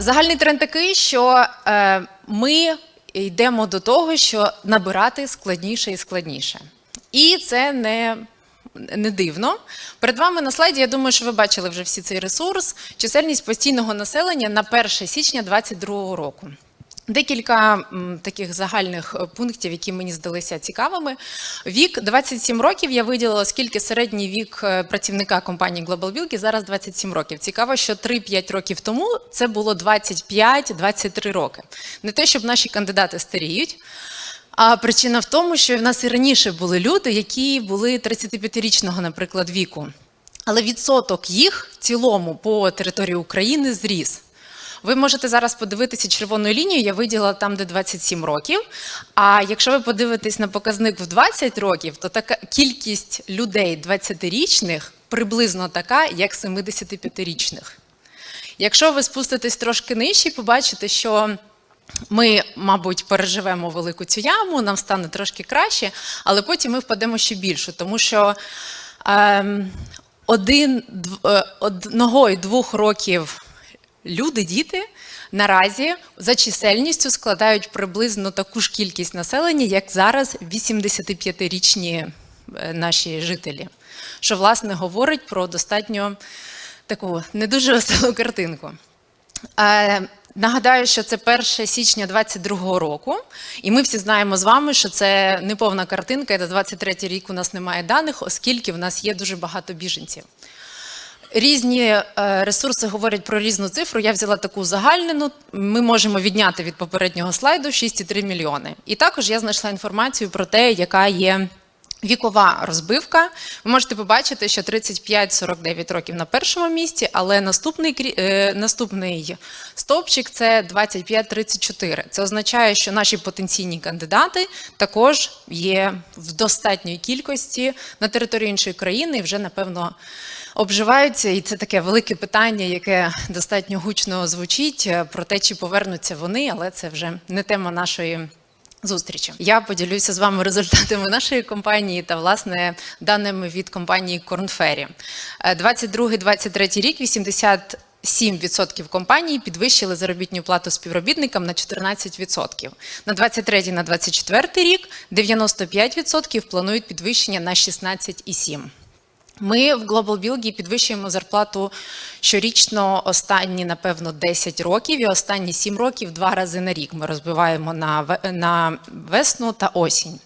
Загальний тренд такий, що е, ми йдемо до того, що набирати складніше і складніше. І це не, не дивно. Перед вами на слайді, я думаю, що ви бачили вже всі цей ресурс. Чисельність постійного населення на 1 січня 2022 року. Декілька таких загальних е, пунктів, які мені здалися цікавими. Вік 27 років. Я виділила, скільки середній вік е, працівника компанії Global Bilgi, зараз 27 років. Цікаво, що 3-5 років тому це було 25-23 роки. Не те, щоб наші кандидати старіють. А причина в тому, що в нас і раніше були люди, які були 35-річного, наприклад, віку. Але відсоток їх в цілому по території України зріс. Ви можете зараз подивитися червоною лінією, я виділила там, де 27 років. А якщо ви подивитесь на показник в 20 років, то така кількість людей 20-річних приблизно така, як 75-річних. Якщо ви спуститесь трошки нижче, побачите, що ми, мабуть, переживемо велику цю яму, нам стане трошки краще, але потім ми впадемо ще більше, тому що ем, один, е, одного і двох років люди, діти наразі за чисельністю складають приблизно таку ж кількість населення, як зараз 85-річні е, наші жителі, що власне говорить про достатньо таку не дуже веселу картинку. Е, Нагадаю, що це 1 січня 2022 року, і ми всі знаємо з вами, що це не повна картинка, і до 23 рік у нас немає даних, оскільки в нас є дуже багато біженців. Різні е, ресурси говорять про різну цифру. Я взяла таку загальнену. Ми можемо відняти від попереднього слайду 6,3 мільйони. І також я знайшла інформацію про те, яка є вікова розбивка. Ви можете побачити, що 35-49 років на першому місці, але наступний, е, наступний стовпчик це 25-34. Це означає, що наші потенційні кандидати також є в достатньої кількості на території іншої країни і вже, напевно, обживаються. І це таке велике питання, яке достатньо гучно звучить е, про те, чи повернуться вони, але це вже не тема нашої. Зустрічі я поділюся з вами результатами нашої компанії та власне даними від компанії Корнфері. 22-23 рік 80 7% компаній підвищили заробітну плату співробітникам на 14%. На 23 на 24 рік 95% планують підвищення на 16,7%. Ми в Global Bilgi підвищуємо зарплату щорічно останні, напевно, 10 років і останні 7 років два рази на рік. Ми розбиваємо на, на весну та осінь.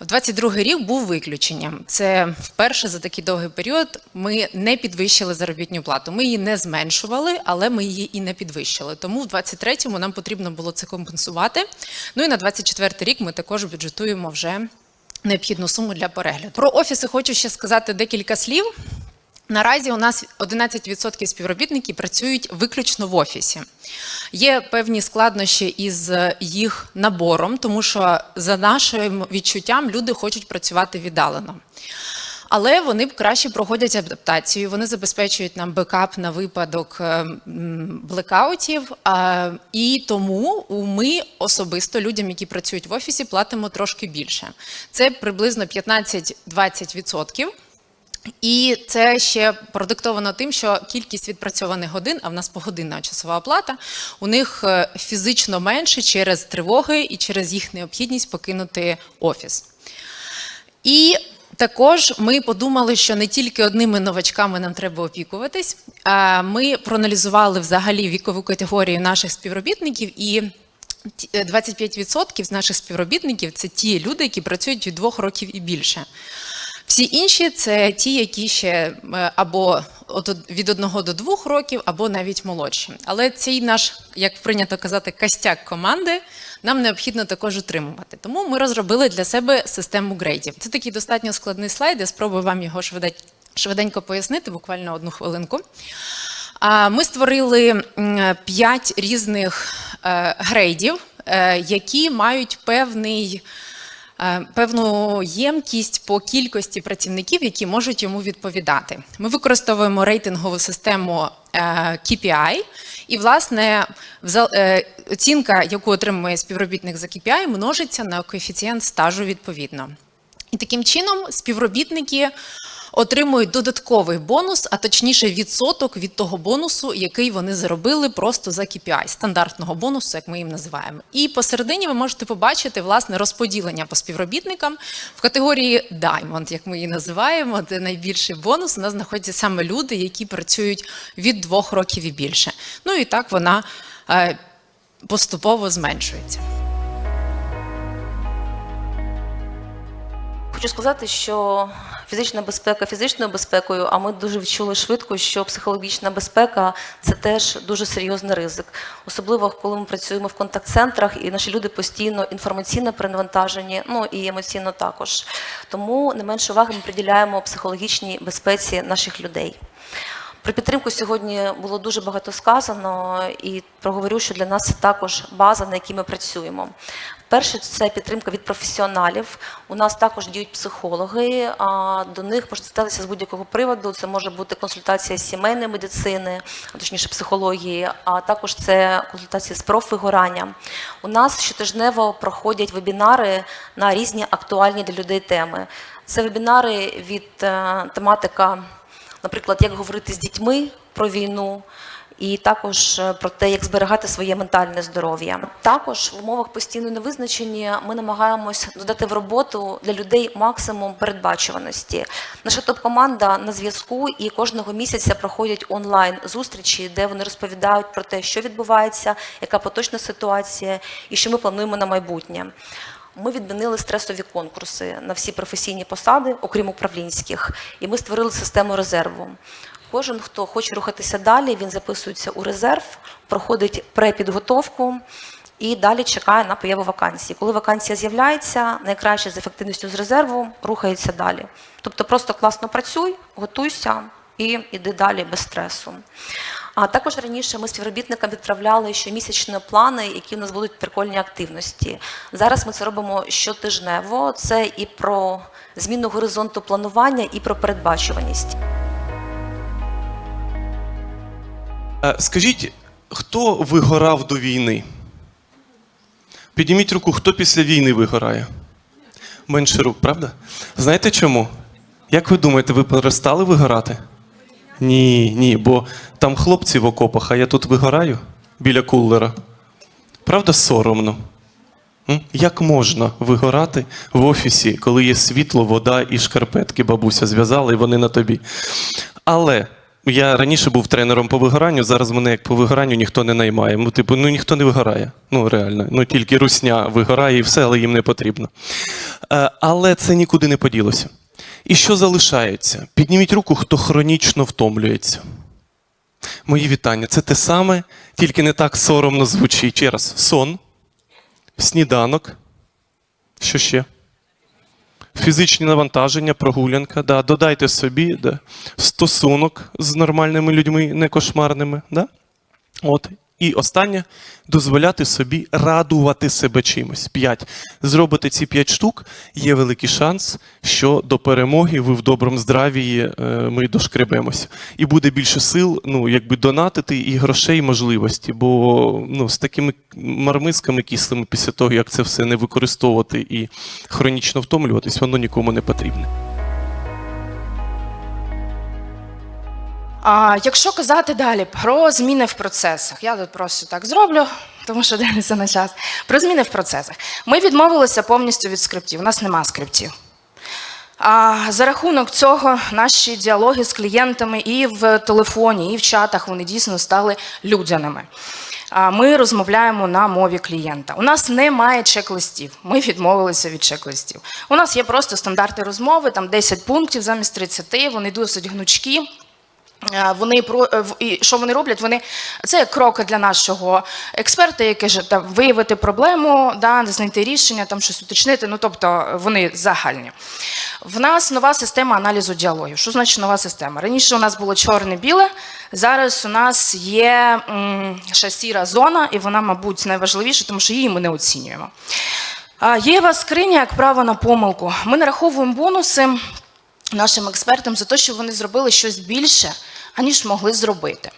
В 22 рік був виключенням. Це вперше за такий довгий період ми не підвищили заробітну плату. Ми її не зменшували, але ми її і не підвищили. Тому в 23-му нам потрібно було це компенсувати. Ну і на 24 рік ми також бюджетуємо вже необхідну суму для перегляду. Про офіси хочу ще сказати декілька слів. Наразі у нас 11% співробітників працюють виключно в офісі. Є певні складнощі із їх набором, тому що за нашим відчуттям люди хочуть працювати віддалено. Але вони краще проходять адаптацію, вони забезпечують нам бекап на випадок е, блекаутів. І тому ми особисто людям, які працюють в офісі, платимо трошки більше. Це приблизно 15-20%. І це ще продиктовано тим, що кількість відпрацьованих годин, а в нас погодинна часова оплата, у них е, фізично менше через тривоги і через їх необхідність покинути офіс. І також ми подумали, що не тільки одними новачками нам треба опікуватись. Ми проаналізували взагалі вікову категорію наших співробітників і. ті- е, 25% з наших співробітників це ті люди, які працюють від двох років і більше. Всі інші це ті, які ще е, або від одного до двох років, або навіть молодші. Але цей наш, як прийнято казати, костяк команди нам необхідно також утримувати. Тому ми розробили для себе систему грейдів. Це такий достатньо складний слайд. Я спробую вам його швиденько пояснити, буквально одну хвилинку. Ми створили м, п'ять різних е, грейдів, е, які мають певний. Е, Певну ємкість по кількості працівників, які можуть йому відповідати. Ми використовуємо рейтингову систему е, KPI, і, власне, е, оцінка, яку отримує співробітник за KPI, множиться на коефіцієнт стажу відповідно. І таким чином співробітники отримують додатковий бонус, а точніше відсоток від того бонусу, який вони заробили просто за KPI, стандартного бонусу, як ми їм називаємо. І посередині ви можете побачити власне розподілення по співробітникам в категорії Diamond, як ми її називаємо, де найбільший бонус у нас знаходяться саме люди, які працюють від двох років і більше. Ну і так вона е, поступово зменшується. Хочу сказати, що фізична безпека фізичною безпекою, а ми дуже відчули швидко, що психологічна безпека це теж дуже серйозний ризик. Особливо коли ми працюємо в контакт-центрах, і наші люди постійно інформаційно перенавантажені, ну і емоційно також. Тому не менше уваги ми приділяємо психологічній безпеці наших людей. Про підтримку сьогодні було дуже багато сказано, і проговорю, що для нас це також база, на якій ми працюємо. Перше, це підтримка від професіоналів. У нас також діють психологи. А до них можна статися з будь-якого приводу. Це може бути консультація сімейної медицини, точніше психології, а також це консультація з профвигоранням. У нас щотижнево проходять вебінари на різні актуальні для людей теми. Це вебінари від е, тематика наприклад, як говорити з дітьми про війну, і також е, про те, як зберігати своє ментальне здоров'я. Також в умовах постійної невизначені ми намагаємось додати в роботу для людей максимум передбачуваності. Наша топ-команда на зв'язку і кожного місяця проходять онлайн зустрічі, де вони розповідають про те, що відбувається, яка поточна ситуація і що ми плануємо на майбутнє. Ми відмінили стресові конкурси на всі професійні посади, окрім управлінських, і ми створили систему резерву. Кожен, хто хоче рухатися далі, він записується у резерв, проходить препідготовку і далі чекає на появу вакансії. Коли вакансія з'являється, найкраще з ефективністю з резерву рухається далі. Тобто просто класно працюй, готуйся і йди далі без стресу. А також раніше ми співробітникам відправляли щомісячні плани, які у нас будуть прикольні активності. Зараз ми це робимо щотижнево. Це і про зміну горизонту планування, і про передбачуваність. Е, Скажіть, хто вигорав до війни? Підніміть руку, хто після війни вигорає? Менше рук, правда? Знаєте чому? Як ви думаєте, ви перестали вигорати? Ні, ні, бо там хлопці в окопах, а я тут вигораю біля кулера. Правда, соромно? Як можна вигорати в офісі, коли є світло, вода і шкарпетки бабуся зв'язала, і вони на тобі? Але я раніше був тренером по вигоранню, зараз мене як по вигоранню ніхто не наймає. Ну, типу, ну ніхто не вигорає. Ну, реально. Ну тільки русня вигорає і все, але їм не потрібно. Е, але це нікуди не поділося. І що залишається? Підніміть руку, хто хронічно втомлюється. Мої вітання. Це те саме, тільки не так соромно звучить. Ще раз. Сон, сніданок. Що ще? Фізичні навантаження, прогулянка, да. додайте собі да. стосунок з нормальними людьми, не кошмарними. Да? От. І останнє дозволяти собі радувати себе чимось. П'ять. Зробите ці п'ять штук, є великий шанс, що до перемоги ви в доброму здравії е, ми дошкребемося. І буде більше сил, ну, якби донатити і грошей, і можливості. Бо ну, з такими мармисками кислими після того, як це все не використовувати і хронічно втомлюватись, воно нікому не потрібне. А якщо казати далі про зміни в процесах, я тут просто так зроблю, тому що дивлюся на час. Про зміни в процесах. Ми відмовилися повністю від скриптів. У нас нема скриптів. А за рахунок цього наші діалоги з клієнтами і в телефоні, і в чатах вони дійсно стали людяними. А Ми розмовляємо на мові клієнта. У нас немає чек-листів. Ми відмовилися від чек-листів. У нас є просто стандарти розмови, там 10 пунктів замість 30, вони досить гнучкі. Вони про е, і що вони роблять? Вони це кроки для нашого експерта, який же там виявити проблему, да, знайти рішення, там щось уточнити. Ну тобто вони загальні. В нас нова система аналізу діалогів. Що значить нова система? Раніше у нас було чорне-біле, зараз у нас є ще сіра зона, і вона, мабуть, найважливіша, тому що її ми не оцінюємо. Є у вас скриня як право на помилку. Ми нараховуємо бонуси нашим експертам за те, що вони зробили щось більше, аніж могли зробити.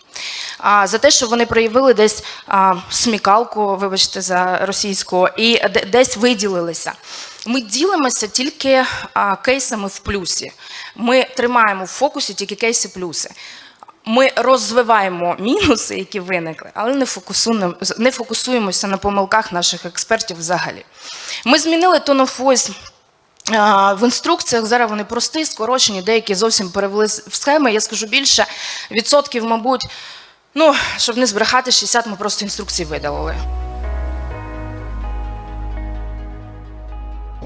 а, за те, що вони проявили десь а, смікалку, вибачте за російську, і десь виділилися. Ми ділимося тільки а, кейсами в плюсі. Ми тримаємо в фокусі тільки кейси плюси. Ми розвиваємо мінуси, які виникли, але не фокусуємо, не фокусуємося на помилках наших експертів взагалі. Ми змінили tone of voice в інструкціях. Зараз вони прості, скорочені, деякі зовсім перевели в схеми. Я скажу більше відсотків, мабуть, ну, щоб не збрехати, 60 ми просто інструкції видалили.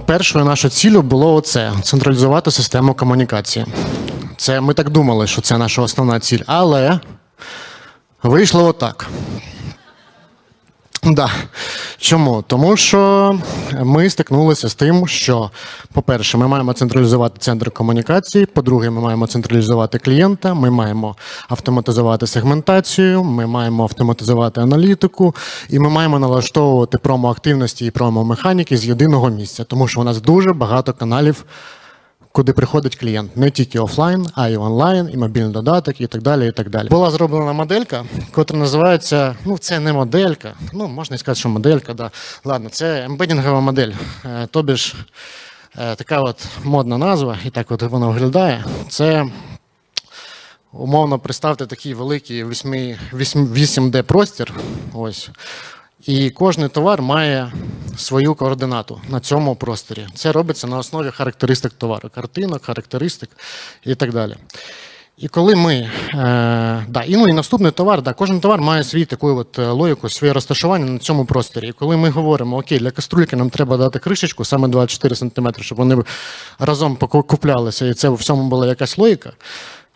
Першою нашою ціллю було оце централізувати систему комунікації. Це ми так думали, що це наша основна ціль, але вийшло отак. Да. Чому? Тому що ми стикнулися з тим, що, по-перше, ми маємо централізувати центр комунікації, по-друге, ми маємо централізувати клієнта, ми маємо автоматизувати сегментацію, ми маємо автоматизувати аналітику, і ми маємо налаштовувати промо-активності і промо-механіки з єдиного місця, тому що у нас дуже багато каналів куди приходить клієнт не тільки офлайн, а й онлайн, і мобільний додаток, і так далі. і так далі. Була зроблена моделька, котра називається. Ну, це не моделька. Ну, можна і сказати, що моделька, да. Ладно, це ембедінгова модель. Е, Тобі ж е, така от модна назва, і так от вона виглядає. Це. Умовно представте такий великий 8, 8D простір. Ось. І кожний товар має свою координату на цьому просторі. Це робиться на основі характеристик товару, картинок, характеристик і так далі. І коли ми. Е, да, і, ну, і наступний товар, да, кожен товар має свій таку от е, логіку, своє розташування на цьому просторі. І коли ми говоримо, окей, для каструльки нам треба дати кришечку, саме 24 см, щоб вони разом поку- куплялися, і це в всьому була якась логіка,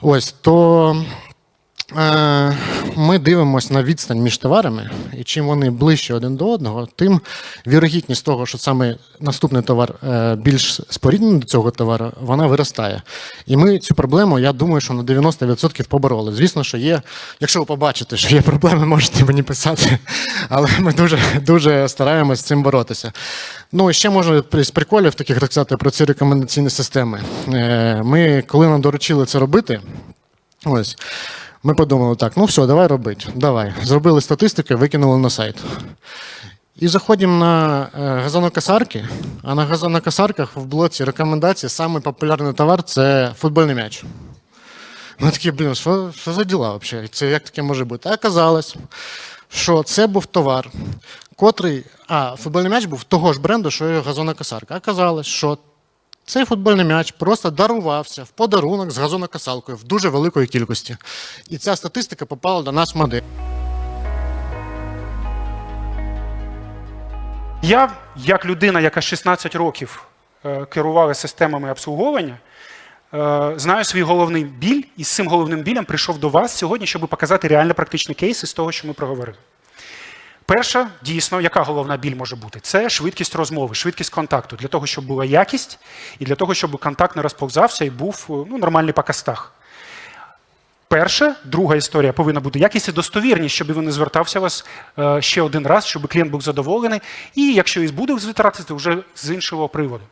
ось, то Ми дивимося на відстань між товарами, і чим вони ближче один до одного, тим вірогідність того, що саме наступний товар е, більш споріднений до цього товару, вона виростає. І ми цю проблему, я думаю, що на 90% побороли. Звісно, що є, якщо ви побачите, що є проблеми, можете мені писати. Але ми дуже, дуже стараємось з цим боротися. Ну, ще може з приколів таких так сказати, про ці рекомендаційні системи. Е, Ми, коли нам доручили це робити, ось. Ми подумали, так, ну все, давай робити. Давай. Зробили статистику, викинули на сайт. І заходимо на е, газонокосарки, а на газонокосарках в блоці рекомендацій самий популярний товар це футбольний м'яч. Ми такі, блін, що, що за діла взагалі? Це як таке може бути? А оказалось, що це був товар, котрий. А, футбольний м'яч був того ж бренду, що і. А Оказалось, що цей футбольний м'яч просто дарувався в подарунок з газонокосалкою в дуже великої кількості. І ця статистика попала до нас в модель. Я, як людина, яка 16 років е, керувала системами обслуговування, е, знаю свій головний біль, і з цим головним білем прийшов до вас сьогодні, щоб показати реально практичні кейси з того, що ми проговорили. Перша, дійсно, яка головна біль може бути? Це швидкість розмови, швидкість контакту, для того, щоб була якість, і для того, щоб контакт не розповзався і був е, ну, нормальний по кастах. Перша, друга історія повинна бути якість і достовірність, щоб він не звертався вас е, ще один раз, щоб клієнт був задоволений. І якщо і буде звертатися, то вже з іншого приводу.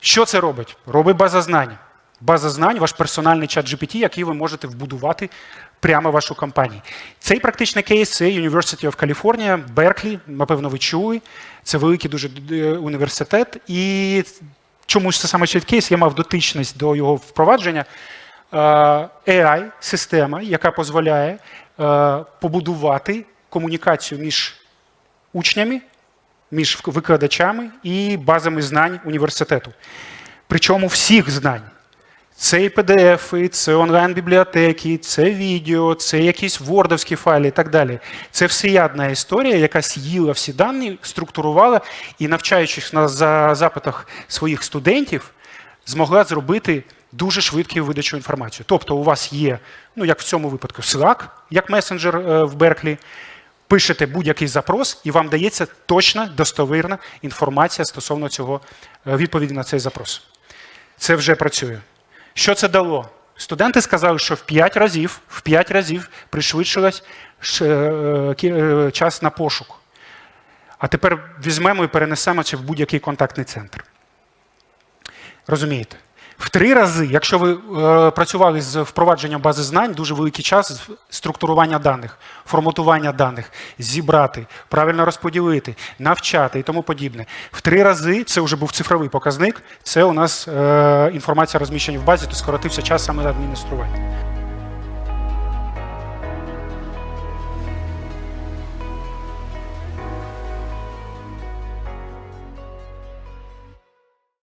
Що це робить? Робить база знань. База знань, ваш персональний чат GPT, який ви можете вбудувати прямо вашу компанію. Цей практичний кейс це University of California, Берклі, напевно, ви чули. Це великий дуже е, університет. І чомусь це саме цей кейс, я мав дотичність до його впровадження. Е, AI-система, яка дозволяє е, побудувати комунікацію між учнями, між викладачами і базами знань університету. Причому всіх знань. Це і PDF, це онлайн-бібліотеки, це відео, це якісь вордовські файли і так далі. Це всеядна історія, яка з'їла всі дані, структурувала і, навчаючись на запитах своїх студентів, змогла зробити дуже швидку видачу інформації. Тобто, у вас є, ну як в цьому випадку, Slack, як месенджер е, в Берклі, пишете будь-який запрос, і вам дається точна, достовірна інформація стосовно цього е, відповіді на цей запрос. Це вже працює. Що це дало? Студенти сказали, що в 5 разів, в 5 разів пришвидшилось е, е, час на пошук. А тепер візьмемо і перенесемо це в будь-який контактний центр. Розумієте? В три рази, якщо ви е, працювали з впровадженням бази знань, дуже великий час структурування даних, форматування даних, зібрати, правильно розподілити, навчати і тому подібне. В три рази це вже був цифровий показник. Це у нас е, інформація розміщена в базі, то скоротився час саме адміністрування.